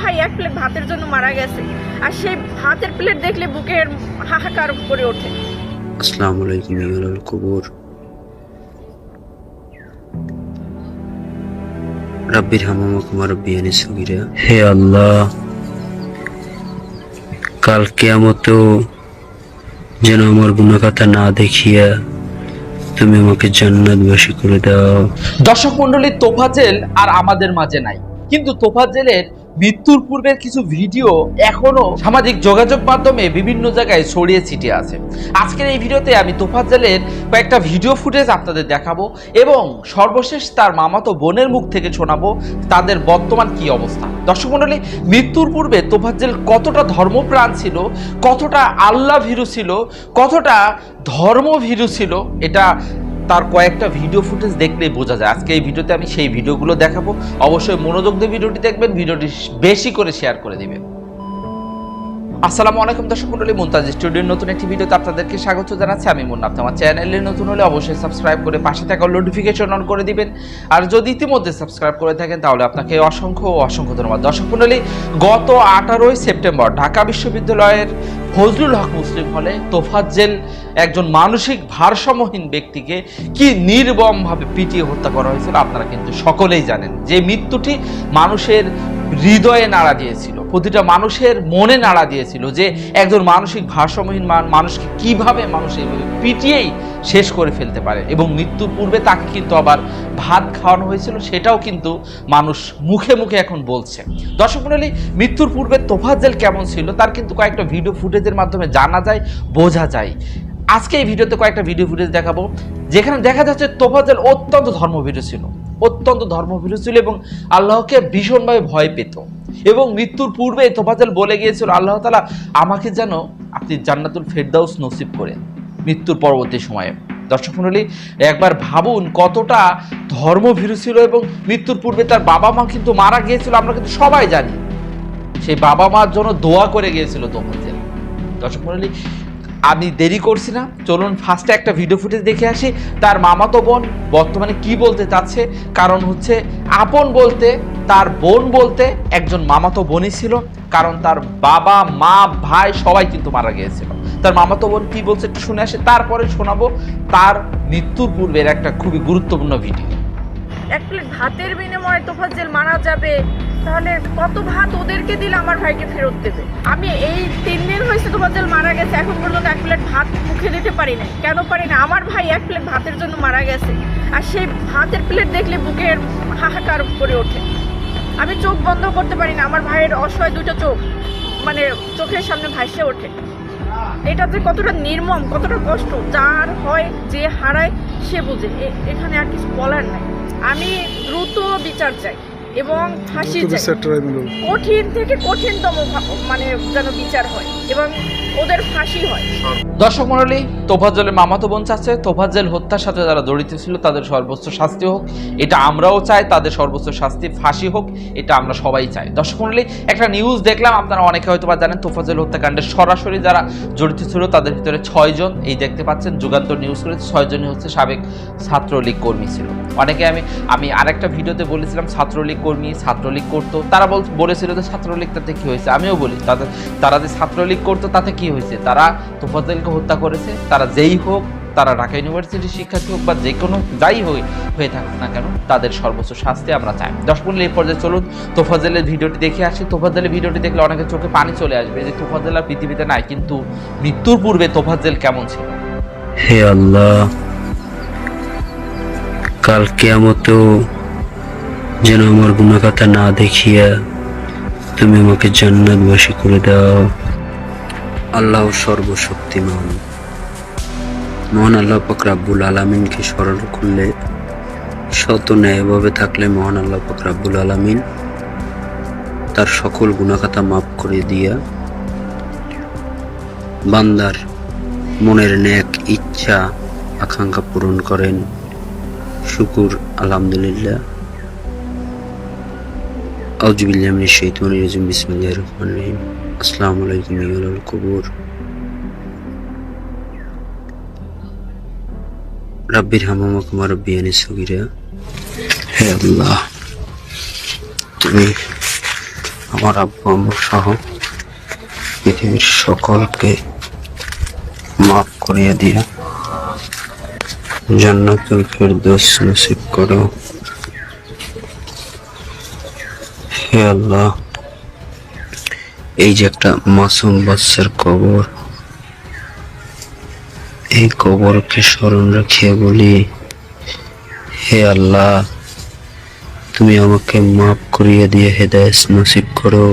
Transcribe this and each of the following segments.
ভাই এক প্লেট ভাতের জন্য মারা গেছে। আর সেই ভাতের প্লেট দেখলে বুকের হাহাকার করে ওঠে। আসসালামু আলাইকুম ইয়াল কবুর। রাব্বির হামামাকুম রাব্বিয়ানি সগীরা। হে আল্লাহ কাল কিয়ামতেও যেন আমার গুণাখাতা না দেখিয়া তুমি আমাকে জান্নাতবাসী করে দাও। দর্শক মন্ডলী তোফাজেল আর আমাদের মাঝে নাই। কিন্তু তোফাজেলের মৃত্যুর পূর্বের কিছু ভিডিও এখনও সামাজিক যোগাযোগ মাধ্যমে বিভিন্ন জায়গায় ছড়িয়ে ছিটিয়ে আছে। আজকের এই ভিডিওতে আমি তোফাজেলের কয়েকটা ভিডিও ফুটেজ আপনাদের দেখাবো এবং সর্বশেষ তার মামাতো বোনের মুখ থেকে শোনাবো তাদের বর্তমান কি অবস্থা। দর্শক মন্ডলী মৃত্যুর পূর্বে তোফাজ্জেল কতটা ধর্মপ্রাণ ছিল, কতটা আল্লাহ ভীরু ছিল, কতটা ধর্ম ভীরু ছিল, এটা তার কয়েকটা ভিডিও ফুটেজ দেখলেই বোঝা যায়। আজকে এই ভিডিওতে আমি সেই ভিডিওগুলো দেখাবো। অবশ্যই মনোযোগ দিয়ে ভিডিওটি দেখবেন ভিডিওটি বেশি করে শেয়ার করে দিবেন। আসসালামু আলাইকুম দর্শক মন্ডলী, মুনতাজ স্টুডিওর নতুন একটি ভিডিওতে আপনাদেরকে স্বাগত জানাচ্ছি। আমি মুন্না আপনি আমার চ্যানেলে নতুন হলে অবশ্যই সাবস্ক্রাইব করে পাশে থাকা নোটিফিকেশন অন করে দিবেন। আর যদি ইতিমধ্যে সাবস্ক্রাইব করে থাকেন, তাহলে আপনাকে অসংখ্য অসংখ্য ধন্যবাদ। দর্শক মন্ডলী, গত আঠারোই সেপ্টেম্বর ঢাকা বিশ্ববিদ্যালয়ের ফজলুল হক মুসলিম হলে তোফাজ্জেল একজন মানসিক ভারসাম্যহীন ব্যক্তিকে কি নির্বমভাবে পিটিয়ে হত্যা করা হয়েছিল আপনারা কিন্তু সকলেই জানেন। যে মৃত্যুটি মানুষের হৃদয়ে নাড়া দিয়েছিল, প্রতিটা মানুষের মনে নাড়া দিয়েছিল যে একজন মানসিক ভারসাম্যহীন মান মানুষকে কীভাবে মানুষ পিটিয়েই শেষ করে ফেলতে পারে এবং মৃত্যুর পূর্বে তাকে কিন্তু আবার ভাত খাওয়ানো হয়েছিল, সেটাও কিন্তু মানুষ মুখে মুখে এখন বলছে। দর্শক মন্ডলী মৃত্যুর পূর্বে তোফাজ্জেল কেমন ছিল তার কিন্তু কয়েকটা ভিডিও ফুটেজের মাধ্যমে জানা যায়, বোঝা যায়। আজকে এই ভিডিওতে কয়েকটা ভিডিও ফুটেজ দেখাবো, যেখানে দেখা যাচ্ছে তোফাজ্জেল অত্যন্ত ধর্মভীরু ছিল। অত্যন্ত ধর্মভীরু ছিল এবং আল্লাহকে ভীষণভাবে ভয় পেত। এবং মৃত্যুর পূর্বে তোফাজ্জেল বলে গিয়েছিল, আল্লাহ তালা আমাকে যেন আপনি জান্নাতুল ফেরদাউস নসিব করেন মৃত্যুর পরবর্তী সময়ে। দর্শক মণ্ডলী, একবার ভাবুন কতটা ধর্মভীরু ছিল এবং মৃত্যুর পূর্বে তার বাবা মা কিন্তু মারা গিয়েছিল, আমরা কিন্তু সবাই জানি। সেই বাবা মার জন্য দোয়া করে গিয়েছিল তোফাজ্জেল দর্শক মণ্ডলী আমি দেরি করছি না। চলুন ফার্স্টে একটা ভিডিও ফুটেজ দেখে আসি। তার মামাতো বোন বর্তমানে কি বলতে চাচ্ছে? কারণ হচ্ছে আপন বলতে, তার বোন বলতে একজন মামাতো বোনই ছিল। কারণ তার বাবা, মা, ভাই সবাই কিন্তু মারা গিয়েছিল। তার মামাতো বোন কি বলছে একটু শুনে আসে। তারপরে শোনাবো তার মৃত্যুর পূর্বের একটা খুবই গুরুত্বপূর্ণ ভিডিও এক প্লেট ভাতের বিনিময়ে তোফাজ্জেল মারা যাবে। তাহলে কত ভাত ওদেরকে দিলে আমার ভাইকে ফেরত দেবে? আমি এই তিন দিন হয়েছে তোফাজ্জেল মারা গেছে, এখন পর্যন্ত এক প্লেট ভাত মুখে দিতে পারি না কেন পারি না? আমার ভাই এক প্লেট ভাতের জন্য মারা গেছে। আর সেই ভাতের প্লেট দেখলে বুকের হাহাকার করে ওঠে। আমি চোখ বন্ধ করতে পারি না, আমার ভাইয়ের অসহায় দুটো চোখ মানে চোখের সামনে ভাসে ওঠে। এটা যে কতটা নির্মম, কতটা কষ্ট, যার হয়, যে হারায়, সে বুঝে। এখানে আর কিছু বলার নাই। আমি দ্রুত বিচার চাই। এবং ফাঁসি কঠিন থেকে কঠিনতম মানে যেন বিচার হয় এবং ওদের ফাঁসি হয়। দর্শক মন্ডলী তোফাজ্জলের মামাতো বোন চাচ্ছে। তোফাজ্জল হত্যার সাথে যারা জড়িত ছিল তাদের সর্বোচ্চ শাস্তি হোক। এটা আমরাও চাই তাদের সর্বোচ্চ শাস্তি ফাঁসি হোক। এটা আমরা সবাই চাই। দর্শক মন্ডলী একটা নিউজ দেখলাম। আপনারা অনেকে হয়তো বা জানেন তোফাজ্জল হত্যাকাণ্ডের সরাসরি যারা জড়িত ছিল তাদের ভিতরে ছয়জন এই দেখতে পাচ্ছেন যুগান্তর নিউজ করেছে। ছয়জনই হচ্ছে সাবেক ছাত্রলীগ কর্মী ছিল। অনেকে আমি আমি আরেকটা ভিডিওতে বলেছিলাম ছাত্রলীগ কর্মী, ছাত্রলীগ করতো। তারা বল বলেছিল যে ছাত্রলীগ তাতে কি হয়েছে? আমিও বলি, তাদের তারা যে ছাত্রলীগ করতো তাতে কি হয়েছে? তারা তোফাজ্জলকে হত্যা করেছে। তারা যেই হোক, তারা ঢাকা ইউনিভার্সিটির শিক্ষার্থী হোক বা যে কোনো যাই হয়ে থাকুক না কেন, তাদের সর্বোচ্চ শাস্তি আমরা চাই। দশ মিনিট এই পর্যায়ে চলুন, তোফাজ্জলের ভিডিওটি দেখে আসি। তোফাজ্জলের ভিডিওটি দেখলে অনেকের চোখে পানি চলে আসবে যে তোফাজ্জল আর পৃথিবীতে নাই, কিন্তু মৃত্যুর পূর্বে তোফাজ্জল কেমন ছিল? হে আল্লাহ, কাল কিয়ামতেও যেন আমার গুণাখাতা না দেখিয়া তুমি আমাকে জান্নাতবাসী করে দাও। আল্লাহ সর্বশক্তিমান। মহান আল্লাহ পাক রাব্বুল আলামিনকে স্মরণ করলে শত ন্যায়ভাবে থাকলে মহান আল্লাহ পাক রাব্বুল আলামিন তার সকল গুণাখাতা মাফ করে দিয়া বান্দার মনের ন্যাক, ইচ্ছা, আকাঙ্ক্ষা পূরণ করেন। শুকুর, আলহামদুলিল্লাহ। আউজুবিল্লাহ রাজিম রহিম আসসালামু আলাইকুম কবুর হামামাকুম রাব্বিয়ানি সগীরা হে আল্লাহ, তুমি আমার আব্বু আম্মু সহ পৃথিবীর সকলকে মাফ করিয়ে দিয়ে জান্নাতুল ফেরদৌস নসিব করো। হে আল্লাহ। এই যে একটা মাসুম বাচ্চার কবর। এই কবরকে স্মরণ রাখিয়ে বলি, হে আল্লাহ, তুমি আমাকে মাফ করিয়ে দিয়ে হেদায়ত নসিব করো।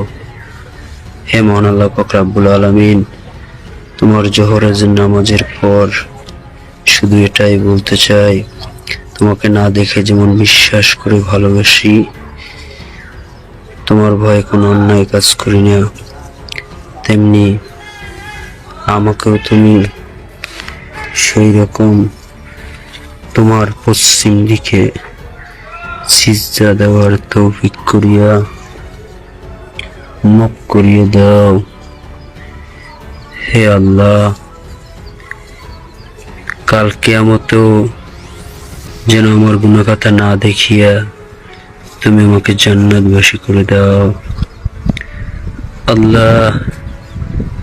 হে মহান আল্লাহ পাক রাব্বুল আলামিন, তোমার জোহরের নামাজের পর শুধু এটাই বলতে চাই, তোমাকে না দেখে যেমন বিশ্বাস করে ভালোবাসি তোমার ভয়ে কোনো অন্যায় কাজ করি না। তেমনি আমাকেও তুমি সেই রকম তোমার পশ্চিম দিকে সিজদা দেওয়ার তৌফিক করিয়া মাফ করিয়ে দাও। হে আল্লাহ, কাল কেয়ামতেও যেন আমার গুণাকাতা না দেখিয়া তুমি আমাকে জান্নাতবাসী করে দাও। আল্লাহ,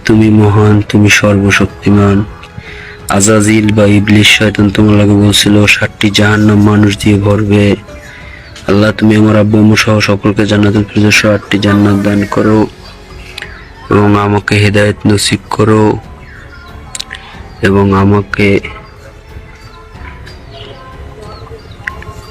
তুমি মহান, তুমি সর্বশক্তিমান। আজাজিল বা ইবলিশ শয়তান তোমার লাগে বলছিল ষাটটি জাহান্নাম মানুষ দিয়ে ভরবে। আল্লাহ, তুমি আমার আব্বু সহ সকলকে জান্নাতুল ফিরদৌস আটটি জান্নাত দান করো এবং আমাকে হেদায়েত নসিব করো এবং আমাকে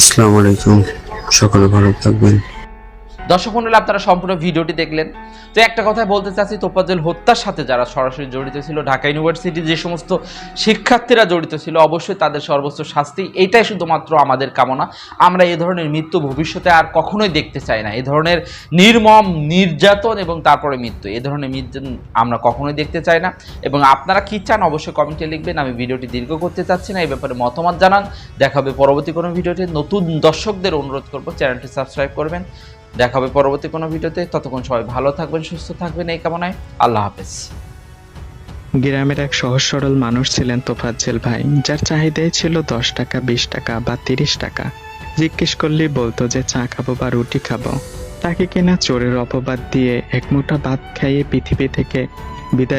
আসসালামু আলাইকুম। সকলে ভালো থাকবেন। দর্শক মন্ডলী, আপনারা সম্পূর্ণ ভিডিওটি দেখলেন। তো একটা কথা বলতে চাচ্ছি তোপাজেল হত্যার সাথে যারা সরাসরি জড়িত ছিল, ঢাকা ইউনিভার্সিটির যে সমস্ত শিক্ষার্থীরা জড়িত ছিল, অবশ্যই তাদের সর্বোচ্চ শাস্তি, এটাই শুধুমাত্র আমাদের কামনা। আমরা এ ধরনের মৃত্যু ভবিষ্যতে আর কখনোই দেখতে চাই না। এ ধরনের নির্মম, নির্যাতন এবং তারপরে মৃত্যু, এ ধরনের নির্যাতন আমরা কখনোই দেখতে চাই না। এবং আপনারা কি চান, অবশ্যই কমেন্টে লিখবেন। আমি ভিডিওটি দীর্ঘ করতে চাচ্ছি না এই ব্যাপারে মতামত জানান। দেখা হবে পরবর্তী কোনো ভিডিওতে। নতুন দর্শকদের অনুরোধ করব, চ্যানেলটি সাবস্ক্রাইব করবেন। দেখা হবে পরবর্তী কোনো ভিডিওতে। ততক্ষণ সবাই ভালো থাকবেন, সুস্থ থাকবেন। এই কামনায় আল্লাহ হাফেজ। গ্রামের এক সহজ সরল মানুষ ছিলেন তোফাজ্জেল ভাই। যার চাহিদাই ছিল দশ টাকা, বিশ টাকা বা তিরিশ টাকা। জিজ্ঞেস করলেই বলতো যে, চা খাব বা রুটি খাব? তাকে কিনা চোরের অপবাদ দিয়ে এক মুঠা ভাত খাইয়ে পৃথিবী থেকে বিদায়